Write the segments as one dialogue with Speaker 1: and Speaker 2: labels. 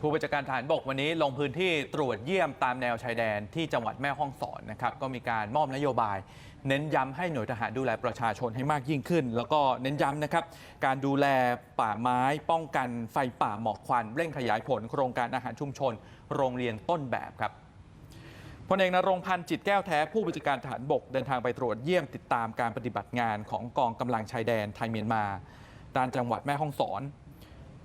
Speaker 1: ผู้บัญชาการทหารบกวันนี้ลงพื้นที่ตรวจเยี่ยมตามแนวชายแดนที่จังหวัดแม่ฮ่องสอนนะครับก็มีการมอบนโยบาย เน้นย้ำให้หน่วยทหารดูแลประชาชนให้มากยิ่งขึ้น แล้วก็เน้นย้ำนะครับการดูแลป่าไม้ป้องกันไฟป่าหมอกควันเร่งขยายผล โครงการอาหารชุมชน โรงเรียนต้นแบบครับพลเอกนรงพันธ์จิตแก้วแท้ผู้บัญชาการทหารบกเดินทางไปตรวจเยี่ยมติดตามการปฏิบัติงานของกองกำลังชายแดนไทยเมียนมาด้านจังหวัดแม่ฮ่องสอน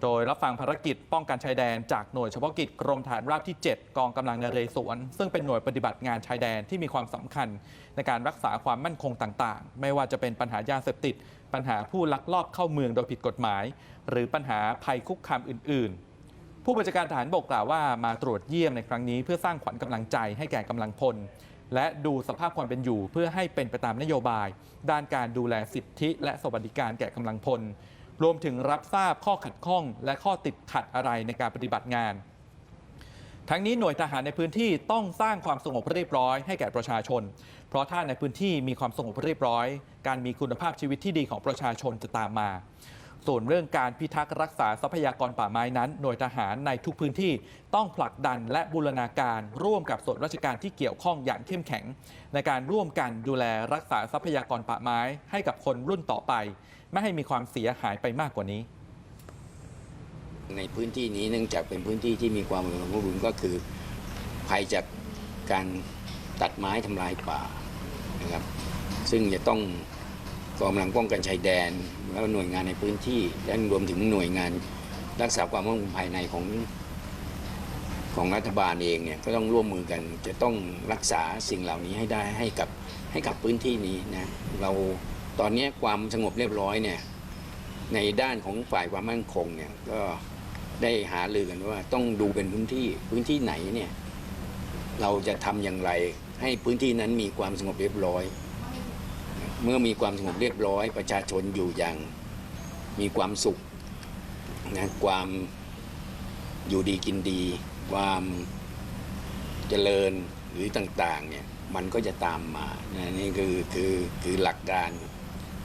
Speaker 1: โดยรับฟังภารกิจป้องกันชายแดน จากหน่วยเฉพาะกิจกรมฐานราบที่ 7 กองกำลังนเรศวร ซึ่งเป็นหน่วยปฏิบัติงานชายแดนที่มีความสำคัญ ในการรักษาความมั่นคงต่างๆ ไม่ว่าจะเป็นปัญหายาเสพติด ปัญหาผู้ลักลอบเข้าเมืองโดยผิดกฎหมาย หรือปัญหาภัยคุกคามอื่น ๆ ผู้บัญชาการทหารบกกล่าวว่ามาตรวจเยี่ยมในครั้งนี้ เพื่อสร้างขวัญกำลังใจให้แก่กำลังพลและดูสภาพความเป็นอยู่เพื่อให้เป็นไปตามนโยบาย ด้านการดูแลสิทธิและสวัสดิการแก่กำลังพล รวมถึงรับทราบข้อขัดข้อง และข้อติดขัดอะไรในการปฏิบัติงาน ทั้งนี้หน่วยทหารในพื้นที่ต้องสร้างความสงบเรียบร้อยให้แก่ประชาชน เพราะถ้าในพื้นที่มีความสงบเรียบร้อย การมีคุณภาพชีวิตที่ดีของประชาชนจะตามมา ส่วนเรื่องการพิทักษ์รักษาทรัพยากรป่าไม้นั้น หน่วยทหารในทุกพื้นที่ต้องผลักดันและบูรณาการร่วมกับส่วนราชการที่เกี่ยวข้องอย่างเข้มแข็ง ในการร่วมกันดูแลรักษาทรัพยากรป่าไม้ ให้กับคนรุ่นต่อไป ไม่ให้มีความเสียหายไปมากกว่านี้
Speaker 2: ในพื้นที่นี้เนื่องจากเป็นพื้นที่ที่มีความอุดมสมบูรณ์ก็คือภัยจากการตัดไม้ทำลายป่านะครับซึ่งจะต้อง กองกำลังป้องกันชายแดน แล้วหน่วยงานในพื้นที่ และรวมถึงหน่วยงานรักษาความมั่นคงภายในของของรัฐบาลเองเนี่ยก็ต้องร่วมมือกัน จะต้องรักษาสิ่งเหล่านี้ให้ได้ให้กับให้กับพื้นที่นี้นะเราตอนนี้ความสงบเรียบร้อยเนี่ยในด้านของฝ่ายความมั่นคงเนี่ยก็ได้หารือกันว่าต้องดูเป็นพื้นที่พื้นที่ไหนเนี่ยเราจะทำอย่างไรให้พื้นที่นั้นมีความสงบเรียบร้อย เมื่อมีความสงบเรียบร้อย ประชาชนอยู่อย่างมีความสุขนะความอยู่ดีกินดี ความเจริญหรือต่างๆเนี่ยมันก็จะตามมานะนี่คือคือคือหลักการ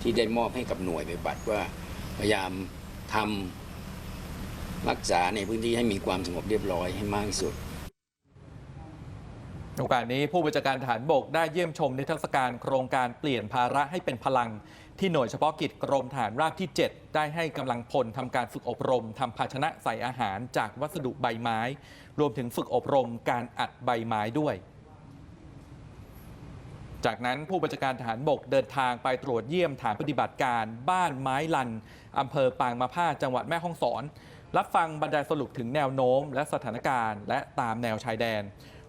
Speaker 2: ที่ได้มอบให้กับหน่วยปฏิบัติว่าพยายามทำรักษาในพื้นที่ให้มีความสงบเรียบร้อยให้มากที่สุด
Speaker 1: โอกาสนี้ผู้บัญชาการทหารบกได้เยี่ยมชมนิทรรศการโครงการเปลี่ยนภาระให้เป็นพลัง ที่หน่วยเฉพาะกิจกรมฐานราบที่ 7 ได้ให้กำลังพลทำการฝึกอบรมทำภาชนะใส่อาหารจากวัสดุใบไม้ รวมถึงฝึกอบรมการอัดใบไม้ด้วย จากนั้นผู้บัญชาการทหารบกเดินทางไปตรวจเยี่ยมฐานปฏิบัติการบ้านไม้ลันอำเภอปางมะผ้าจังหวัดแม่ฮ่องสอน รับฟังบรรยายสรุปถึงแนวโน้ม และสถานการณ์ และตามแนวชายแดน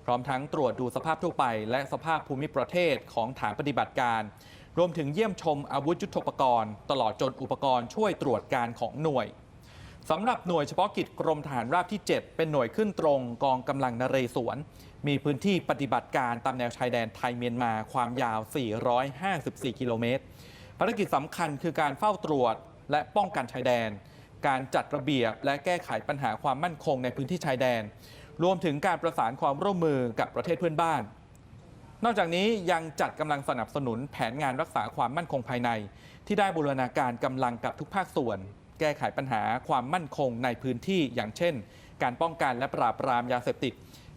Speaker 1: พร้อมทั้งตรวจดูสภาพทั่วไป และสภาพภูมิประเทศของฐานปฏิบัติการ รวมถึงเยี่ยมชมอาวุธยุทโธปกรณ์ ตลอดจนอุปกรณ์ช่วยตรวจการของหน่วยสำหรับหน่วยเฉพาะกิจกรมทหารราบที่ 7 เป็นหน่วยขึ้นตรงกองกำลังนเรศวร มีพื้นที่ปฏิบัติการตามแนวชายแดนไทยเมียนมาความยาว 454 กิโลเมตร ภารกิจสำคัญคือการเฝ้าตรวจและป้องกันชายแดน การจัดระเบียบและแก้ไขปัญหาความมั่นคงในพื้นที่ชายแดน รวมถึงการประสานความร่วมมือกับประเทศเพื่อนบ้าน นอกจากนี้ยังจัดกำลังสนับสนุนแผนงานรักษาความมั่นคงภายใน ที่ได้บูรณาการกำลังกับทุกภาคส่วน แก้ไขปัญหาความมั่นคงในพื้นที่อย่างเช่น การป้องกันและปราบปรามยาเสพติด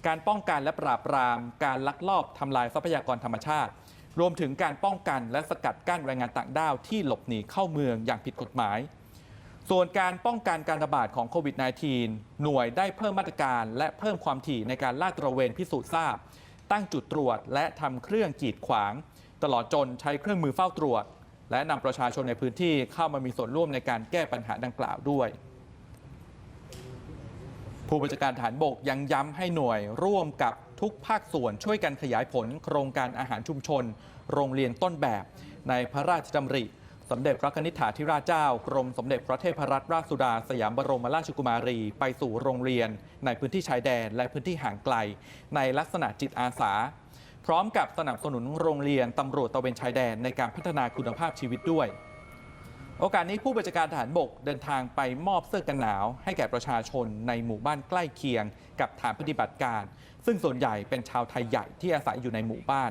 Speaker 1: การป้องกันและปราบปราม การลักลอบทำลายทรัพยากรธรรมชาติ รวมถึงการป้องกันและสกัดกั้นแรงงานต่างด้าวที่หลบหนีเข้าเมืองอย่างผิดกฎหมาย ส่วนการป้องกันการระบาดของโควิด -19 หน่วยได้เพิ่มมาตรการ และเพิ่มความถี่ในการลาดตระเวนพิสูจน์ทราบ ตั้งจุดตรวจและทำเครื่องกีดขวาง ตลอดจนใช้เครื่องมือเฝ้าตรวจ และนำประชาชนในพื้นที่เข้ามามีส่วนร่วมในการแก้ปัญหาดังกล่าวด้วย ผู้บัญชาการฐานบกยังย้ำให้หน่วยร่วมกับทุกภาคส่วนช่วยกันขยายผล โครงการอาหารชุมชน โรงเรียนต้นแบบ ในพระราชดำริ สมเด็จพระนิธิถาธิราชเจ้ากรมสมเด็จพระเทพรัตนราชสุดา สยามบรมราชกุมารี ไปสู่โรงเรียน ในพื้นที่ชายแดนและพื้นที่ห่างไกล ในลักษณะจิตอาสา พร้อมกับสนับสนุนโรงเรียนตำรวจตะเวนชายแดนในการพัฒนาคุณภาพชีวิตด้วย โอกาสนี้ผู้บัญชาการทหารบกเดินทางไปมอบเสื้อกันหนาว ให้แก่ประชาชนในหมู่บ้านใกล้เคียง กับฐานปฏิบัติการ ซึ่งส่วนใหญ่เป็นชาวไทยใหญ่ที่อาศัยอยู่ในหมู่บ้าน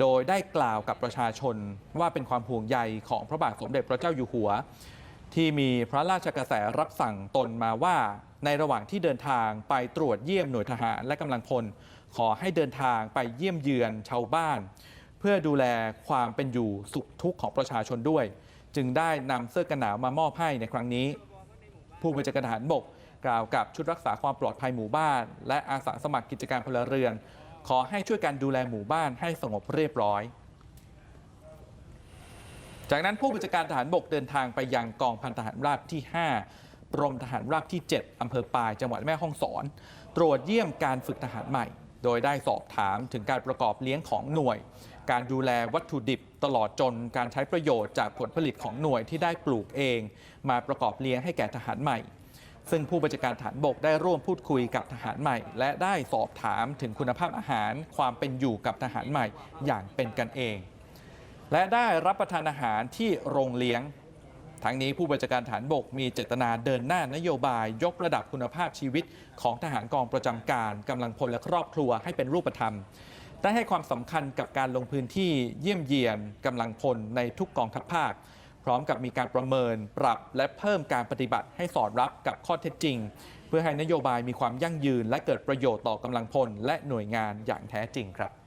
Speaker 1: โดยได้กล่าวกับประชาชนว่าเป็นความห่วงใยของพระบาทสมเด็จพระเจ้าอยู่หัว ที่มีพระราชกระแสรับสั่งตนมาว่า ในระหว่างที่เดินทางไปตรวจเยี่ยมหน่วยทหารและกำลังพล ขอให้เดินทางไปเยี่ยมเยือนชาวบ้าน เพื่อดูแลความเป็นอยู่สุขทุกข์ของประชาชนด้วย จึงได้นำเสื้อกันหนาวมามอบให้ในครั้งนี้ ผู้บัญชาการทหารบกกล่าวกับชุดรักษาความปลอดภัยหมู่บ้าน และอาสาสมัครกิจการพลเรือน ขอให้ช่วยกันดูแลหมู่บ้านให้สงบเรียบร้อย จากนั้นผู้บัญชาการทหารบกเดินทางไปยังกองพันทหารราบที่ 5 กรมทหารราบที่ 7 อำเภอปาย จังหวัดแม่ฮ่องสอน ตรวจเยี่ยมการฝึกทหารใหม่ โดยได้สอบถามถึงการประกอบเลี้ยงของหน่วย การดูแลวัตถุดิบตลอดจนการใช้ประโยชน์จากผลผลิตของหน่วยที่ได้ปลูกเอง มาประกอบเลี้ยงให้แก่ทหารใหม่ ซึ่งผู้บัญชาการฐานบกได้ร่วมพูดคุยกับทหารใหม่ และได้สอบถามถึงคุณภาพอาหารความเป็นอยู่กับทหารใหม่อย่างเป็นกันเอง และได้รับประทานอาหารที่โรงเลี้ยง ทั้งนี้ผู้บัญชาการฐานบกมีเจตนาเดินหน้านโยบาย ยกระดับคุณภาพชีวิตของทหารกองประจำการกำลังพลและครอบครัวให้เป็นรูปธรรมได้ให้ความสำคัญกับการลงพื้นที่เยี่ยมเยียนกำลังพลในทุกกองทัพภาค พร้อมกับมีการประเมินปรับและเพิ่มการปฏิบัติให้สอดรับกับข้อเท็จจริง เพื่อให้นโยบายมีความยั่งยืน และเกิดประโยชน์ต่อกำลังพลและหน่วยงานอย่างแท้จริงครับ